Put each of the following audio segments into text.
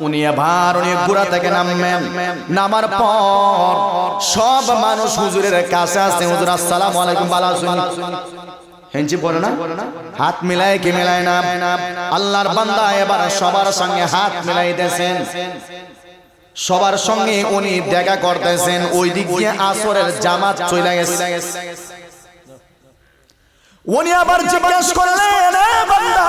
উনি আবার উনি গুড়া থেকে নামবেন। নামার পর সব মানুষ হুজুরের কাছে আসছে। হুজুর, আসসালামু আলাইকুম বালা হেঞ্চি পড়ে না? হাত মিলায় কি মিলায় না? আল্লাহর বান্দা এবার সবার সঙ্গে হাত মিলাইতেছেন। সবার সঙ্গে উনি দেখা করতেছেন। ওই দিক দিয়ে আসরের জামাত চলে গেছে। উনি আবার জিজ্ঞেস করলেন, "এ বান্দা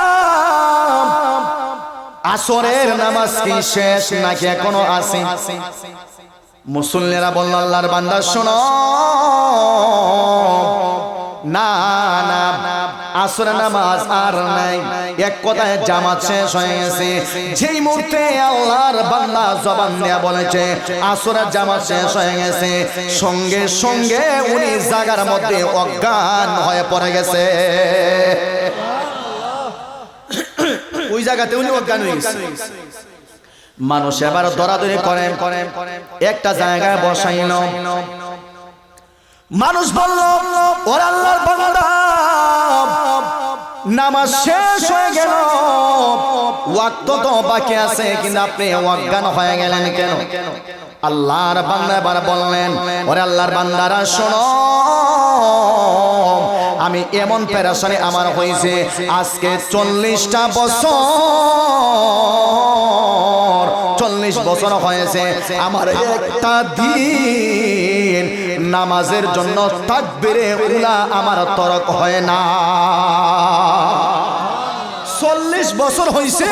আসরের নামাজ কি শেষ নাকি এখনও আছে মুসল্লিরা বলল আল্লাহর বান্দা শোনো। না না আসর নামাজ আর নাই। এক কথায় জামাত শেষ হয়ে গেছে। যেই মুহূর্তে আল্লাহর বান্দা জবান দেয়া বলেছে আসরের জামাত শেষ হয়ে গেছে। সঙ্গে সঙ্গে উনি জাগার মধ্যে অজ্ঞান হয়ে পড়ে গেছে। ওই জায়গাতে উনি অজ্ঞান হয়ে গেছে। মানুষ এবার দরাদরি করেন একটা জায়গায় বসাইল মানুষ বলল, ওর আল্লাহর বান্দা, নামাজ শেষ হয়ে গেল। ওয়াক্ত তো বাকি আছে কিন্তু আপনি অজ্ঞান হয়ে গেলেন কেন? আল্লাহর বান্দা এবার বললেন, ওরে আল্লাহর বান্দারা, শোনো। আমি এমন প্যারাশানি আমার হয়েছে, আজকে চল্লিশটা বছর, চল্লিশ বছর হয়েছে, আমার একটা দিন নামাজের জন্য তাকবিরে উলা আমার তরক হয় না। চল্লিশ বছর হয়েছে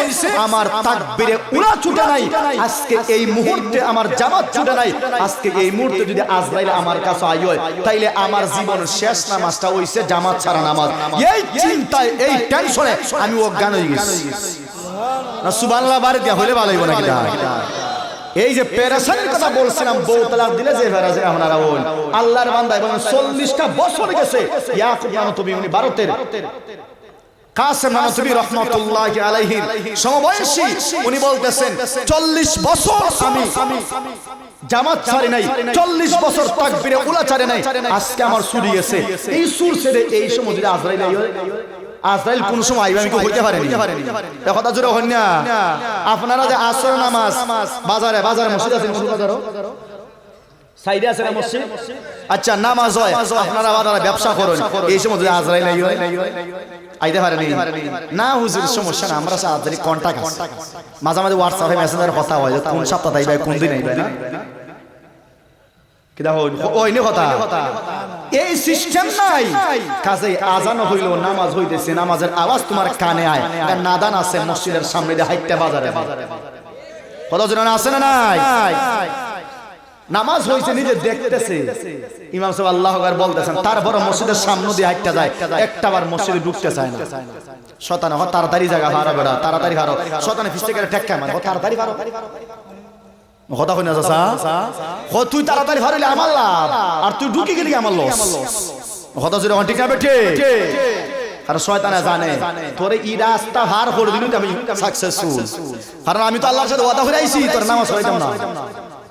আমার তাকবিরে উলা ছুটে নাই। আজকে এই মুহূর্তে আমার জামাত ছুটে নাই। আজকে এই মুহূর্তে যদি আজরাইল আমার কাছে আই হয়, তাইলে আমার জীবন শেষ নামাজটা হইছে জামাত ছাড়া নামাজ। এই চিন্তায়, এই টেনশনে আমি অজ্ঞান হয়ে গেছি। না, সুবহানাল্লাহ বাড়ি দিয়া ভালো হইব এই যে পেরেশানির কথা বলছিলাম, বউ দিলে যে ফেরাছে আপনারা বল আল্লাহর বান্দা এবং চল্লিশটা বছর গেছে, ইয়াকুব তুমি, উনি ভারতের। কাসেম নানতুবি রহমতুল্লাহ আলাইহির সমবয়সী উনি বলতেছেন চল্লিশ বছর আমি জামাত ছাড়ি নাই চল্লিশ বছর তাকবিরে উলা ছাড়ে নাই। আজকে আমার চুরি গেছে এই সুর ছেড়ে এই সময় যদি আজরাইল হয়, আজরাইল কোন সময় আইবে আমি কি হইতে পারিনি? এ কথা জোরে হন না। আপনারা যে আসর নামাজ বাজারে বাজারে মসজিদ আছে মসজিদ বাজারও সাইডে আছে না মসজিদ? আচ্ছা নামাজ হয়। আপনারা বাজারে ব্যবসা করুন। এই সময় যদি আজরাইল হয়, আইতে পারেনি। না হুজুর সমস্যা না আমরা সাহায্য কন্টাক্ট মাঝে মাঝে হোয়াটসঅ্যাপে মেসেঞ্জারে কথা হয় কোন সপ্তাহে আইবে কোন দিন আইবে না? কিদা হইল? ওই নে কথা। এই সিস্টেম নাই। কাজে আজান হইল নামাজ হইতেছে নামাজের আওয়াজ তোমার কানে আয়। নাদান আছে মসজিদের সামনে দিয়ে হাইটটা বাজারে। জন আছে না নাই। নামাজ হইছে, নিজে দেখতেছে। ইমাম সাহেব আল্লাহ বলতেছেন তারপর মসজিদের সামনে দিয়ে হাইটটা যায়। একটা বার মসজিদে ঢুকতে চায় না। শতান হ, তাড়াতাড়ি জায়গা ভাড়া বেড়া, তাড়াতাড়ি ভাড়ো শতানে ফিসতে করে ঠেক্কা মানে তাড়াতাড়ি ভাড়ো কথা হ, তুই তাড়াতাড়ি আমার লাভ। আর তুই ঢুকে গেলি আমার লস? কথা যদি ঠিক না বেঠে জানে, তোরে ই রাস্তা হার করে আমি সাকসেসফুল কারণ আমি তো আল্লাহর সাথে ওয়াদা করে তোর নামাজ হইতাম না।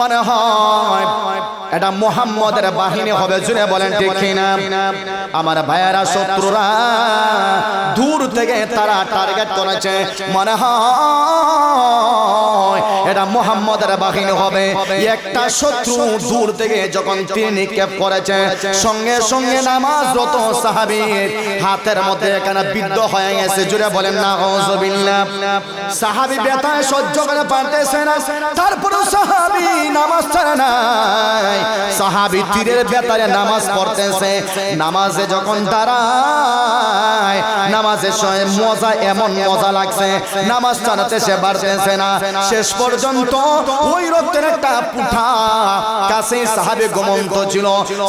মনে হয় এটা মোহাম্মদের বাহিনী হবে জুড়ে বলেন ঠিক কিনা? আমার ভাইয়েরা, শত্রুরা দূর থেকে তারা টার্গেট করেছে। মনে হয় মোহাম্মদের বাহিনী হবে। একটা শত্রু দূর থেকে যখন তিনি নিক্ষেপ করেছে, সঙ্গে সঙ্গে নামাজরত সাহাবীর হাতের মধ্যে এখানে বিদ্ধ হয়ে গেছে। জুড়ে বলেন না ওজবিল্লাহ সাহাবী ব্যথায় সহ্য করে পারতেছে না। তারপরে সাহাবী নামাজ ছাড়ে নাই। সাহাবি তীরের বেতারে নামাজ পড়তেছে। নামাজে যখন দাঁড়ায়, নামাজের সময় মজা এমন মজা লাগছে। নামাজ চালাতে সে বাড়তেছে না। শেষ পর্যন্ত ওই রক্তের একটা পুঠা। কাছে সাহাবি গমন্ত ছিল।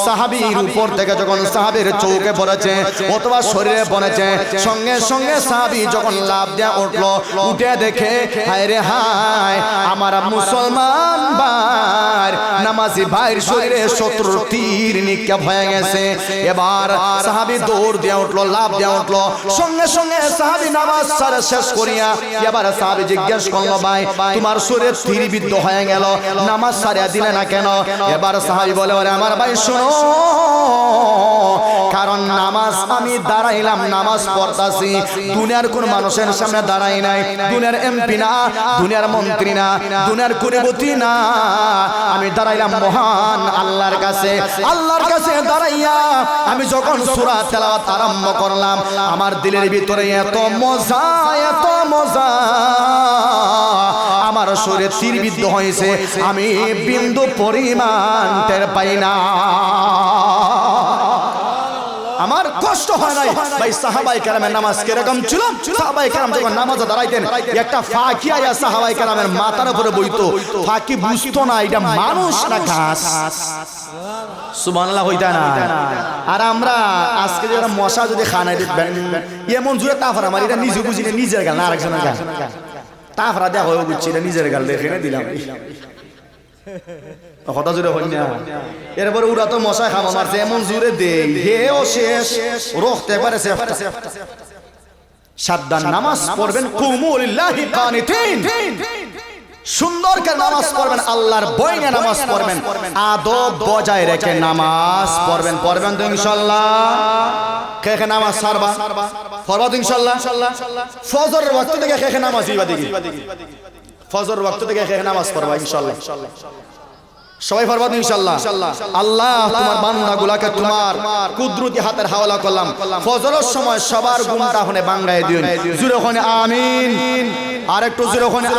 সাহাবির উপর থেকে যখন সাহাবির চৌকে পড়েছে, অথবা শরীরে পড়েছে, সঙ্গে সঙ্গে সাহাবি যখন লাভ দেয়া উঠল, উঠে দেখে, হায় রে হায়, আমার মুসলমান ভাই, নামাজি ভাইয়ের শরীরে শত্রু তীর নিক্ষেপ হয়ে গেছে। এবার সাহাবি দৌড় দিয়ে উঠল লাভ দিয়ে উঠল। সঙ্গে সঙ্গে সাহাবি নামাজ সারা শেষ করিয়া, এবার সাহাবি জিজ্ঞেস করল, ভাই, তোমার শরীরে তীর বিদ্ধ হয়ে গেল। নামাজ সারিয়া দিলে না কেন? এবার সাহাবি বলে, ওরে আমার ভাই, শোনো। কারণ নামাজ আমি দাঁড়াইলাম, নামাজ পড়তাছি। দুনিয়ার কোন মানুষের সামনে দাঁড়াই নাই। দুনিয়ার এমপি না, দুনিয়ার মন্ত্রী না, দুনিয়ার কুড়িপতি না। আমি দাঁড়াইলাম মহান আল্লাহর কাছে। আল্লাহর কাছে দাঁড়াইয়া আমি যখন সূরা তেলাওয়াত আরম্ভ করলাম, আমার দিলের ভিতরে এত মজা এত মজা। আমার শরীরে তীরবিদ্ধ হয়েছে। আমি বিন্দু পরিমাণ টের পাই না। আমার কষ্ট হয় নাই। ভাই সাহাবাই কেরামের নামাজ কীরকম ছিল? সাহাবাই কেরাম যখন নামাজে দাঁড়াইতেন একটা ফাঁকি আয়া সাহাবাই কেরামের মাথার উপরে বইতো ফাঁকি বুঝতো না এটা মানুষ না ঘাস সুবহানাল্লাহ হইতা না। আর আমরা আজকে যারা মশা যদি খানাই দিবেন এমন জুড়ে তাফার আমার এটা নিজে বুঝি নিজের গাল না তাফরা দেখো বুঝছি না নিজের গাল দেখে না দিলাম। কথা জুড়ে হই এরপরে ওরা তো মশা খামা মারছে, এমন জুড়ে দে হেও শেষ রোখতে পারে সাবধান নামাজ পড়বেন, কুমুলিল্লাহি কানিতিন। সুন্দর করে নামাজ পড়বেন আল্লাহর বইনে নামাজ পড়বেন। আদব বজায় রেখে নামাজ পড়বেন পড়বেন তো ইনশাআল্লাহ কে কে নামাজ সারবা? পড়বা তো ইনশাআল্লাহ ফজরের ওয়াক্ত থেকে কে নামাজ ইবা দিকে ফজর ওয়াক্ত থেকে কে নামাজ পড়বা ইনশাআল্লাহ সবাই পারবা তো ইনশাআল্লাহ আল্লাহ তোমার বান্দাগুলাকে তোমার কুদরতি হাতের হাওলা করলাম। ফজরের সময় সবার গুণটা হনে বাংলায় দিও জুরে হনে আমিন। আর একটু জুরে হনে